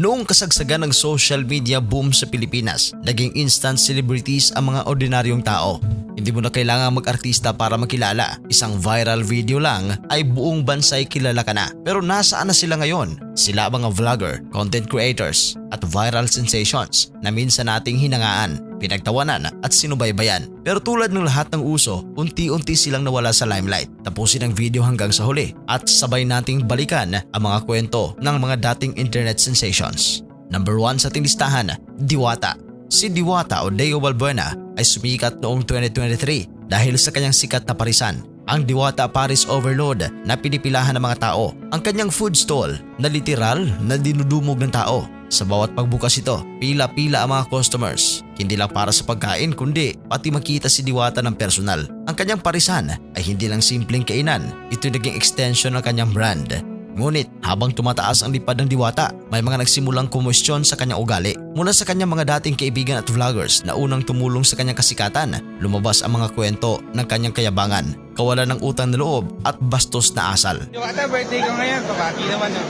Noong kasagsagan ng social media boom sa Pilipinas, naging instant celebrities ang mga ordinaryong tao. Hindi mo na kailangan mag-artista para makilala. Isang viral video lang ay buong bansay kilala ka na. Pero nasaan na sila ngayon? Sila mga vlogger, content creators, at viral sensations na minsan nating hinangaan, pinagtawanan at sinubaybayan. Pero tulad ng lahat ng uso, unti-unti silang nawala sa limelight. Tapusin ang video hanggang sa huli at sabay nating balikan ang mga kwento ng mga dating internet sensations. Number 1 sa ating listahan, Diwata. Si Diwata o Deo Balbuena ay sumikat noong 2023 dahil sa kanyang sikat na parisan ang Diwata Paris Overload na pinipilahan ng mga tao. Ang kanyang food stall na literal na dinudumog ng tao. Sa bawat pagbukas ito, pila-pila ang mga customers. Hindi lang para sa pagkain kundi pati makita si Diwata ng personal. Ang kanyang parisan ay hindi lang simpleng kainan. Ito naging extension ng kanyang brand. Ngunit habang tumataas ang lipad ng diwata, may mga nagsimulang kumwestiyon sa kanyang ugali. Mula sa kanyang mga dating kaibigan at vloggers na unang tumulong sa kanyang kasikatan, lumabas ang mga kwento ng kanyang kayabangan, kawalan ng utang na loob at bastos na asal. Yung ata, birthday ko ngayon. Kabati naman yun.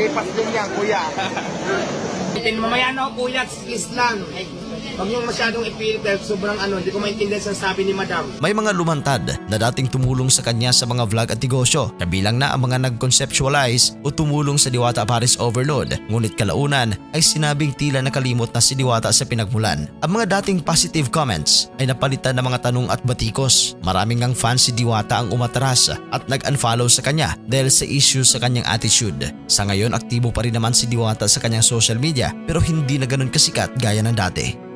Lipas din yan, kuya. Mamaya na ako kuya, please lang. Huwag niyong masyadong dahil sobrang ano, hindi ko maintindihan sa sabi ni madam. May mga lumantad na dating tumulong sa kanya sa mga vlog at negosyo, kabilang na ang mga nag-conceptualize o tumulong sa Diwata Paris Overload. Ngunit kalaunan ay sinabing tila nakalimot na si Diwata sa pinagmulan. Ang mga dating positive comments ay napalitan ng mga tanong at batikos. Maraming ang fans si Diwata ang umatras at nag-unfollow sa kanya dahil sa issue sa kanyang attitude. Sa ngayon aktibo pa rin naman si Diwata sa kanyang social media pero hindi na ganun kasikat gaya ng dati.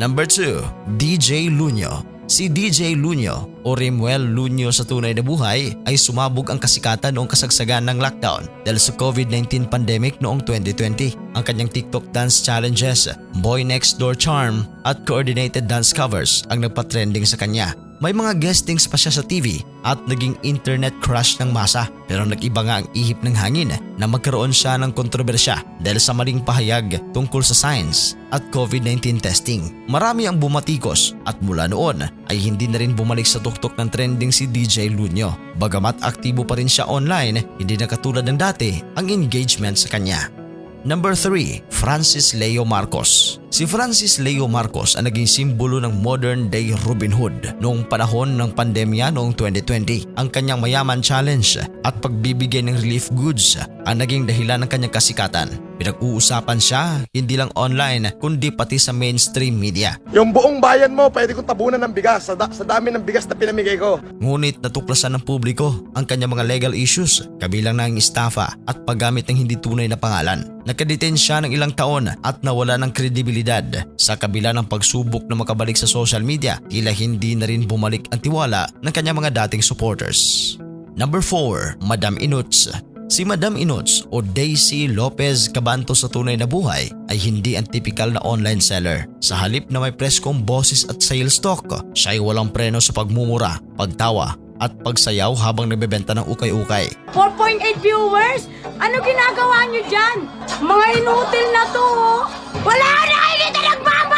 Number 2, DJ Lunyo. Si DJ Lunyo o Rimuel Lunyo sa tunay na buhay ay sumabog ang kasikatan noong kasagsagan ng lockdown dahil sa COVID-19 pandemic noong 2020. Ang kanyang TikTok dance challenges, Boy Next Door Charm at coordinated dance covers ang nagpa-trending sa kanya. May mga guestings pa siya sa TV at naging internet crush ng masa pero nag-iba nga ang ihip ng hangin na magkaroon siya ng kontrobersya dahil sa maling pahayag tungkol sa science at COVID-19 testing. Marami ang bumatikos at mula noon ay hindi na rin bumalik sa tuktok ng trending si DJ Lunyo. Bagamat aktibo pa rin siya online, hindi na katulad ng dati ang engagement sa kanya. Number 3, Francis Leo Marcos. Si Francis Leo Marcos ang naging simbolo ng modern day Robin Hood noong panahon ng pandemya noong 2020. Ang kanyang mayaman challenge at pagbibigay ng relief goods ang naging dahilan ng kanyang kasikatan. Pinag-uusapan siya hindi lang online kundi pati sa mainstream media. Yung buong bayan mo, pwede kong tabunan ng bigas sa, da- sa dami ng bigas na pinamigay ko. Ngunit natuklasan ng publiko ang kanyang mga legal issues kabilang na ang estafa at paggamit ng hindi tunay na pangalan. Nakadetain siya ng ilang taon at nawala ng kredibilidad. Sa kabila ng pagsubok na makabalik sa social media, tila hindi na rin bumalik ang tiwala ng kanyang mga dating supporters. Number 4, Madam Inuts. Si Madam Inuts o Daisy Lopez Cabanto sa tunay na buhay ay hindi ang typical na online seller. Sa halip na may preskong boses at sales talk, siya ay walang preno sa pagmumura, pagtawa at pagsayaw habang nagbebenta ng ukay-ukay. 4.8 viewers? Ano ginagawa nyo dyan? Mga inutil na to, oh. Wala na kayo dito nagbabay!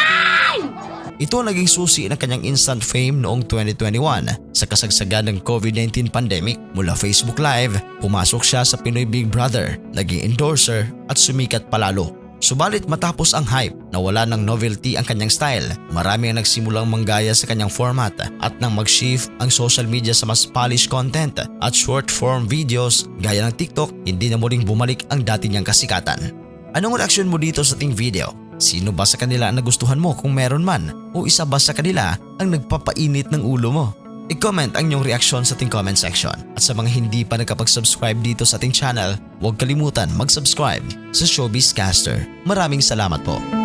Ito ang naging susi ng kanyang instant fame noong 2021 sa kasagsagan ng COVID-19 pandemic. Mula Facebook Live, pumasok siya sa Pinoy Big Brother, naging endorser at sumikat palalo. Subalit matapos ang hype, nawala ng novelty ang kanyang style. Marami ang nagsimulang manggaya sa kanyang format at nang mag-shift ang social media sa mas polished content at short form videos gaya ng TikTok, hindi na muling bumalik ang dati niyang kasikatan. Anong reaksyon mo dito sa ating video? Sino ba sa kanila ang nagustuhan mo kung meron man? O isa ba sa kanila ang nagpapainit ng ulo mo? I-comment ang inyong reaksyon sa ating comment section. At sa mga hindi pa nakapag-subscribe dito sa ating channel, huwag kalimutan mag-subscribe sa Showbiz Caster. Maraming salamat po.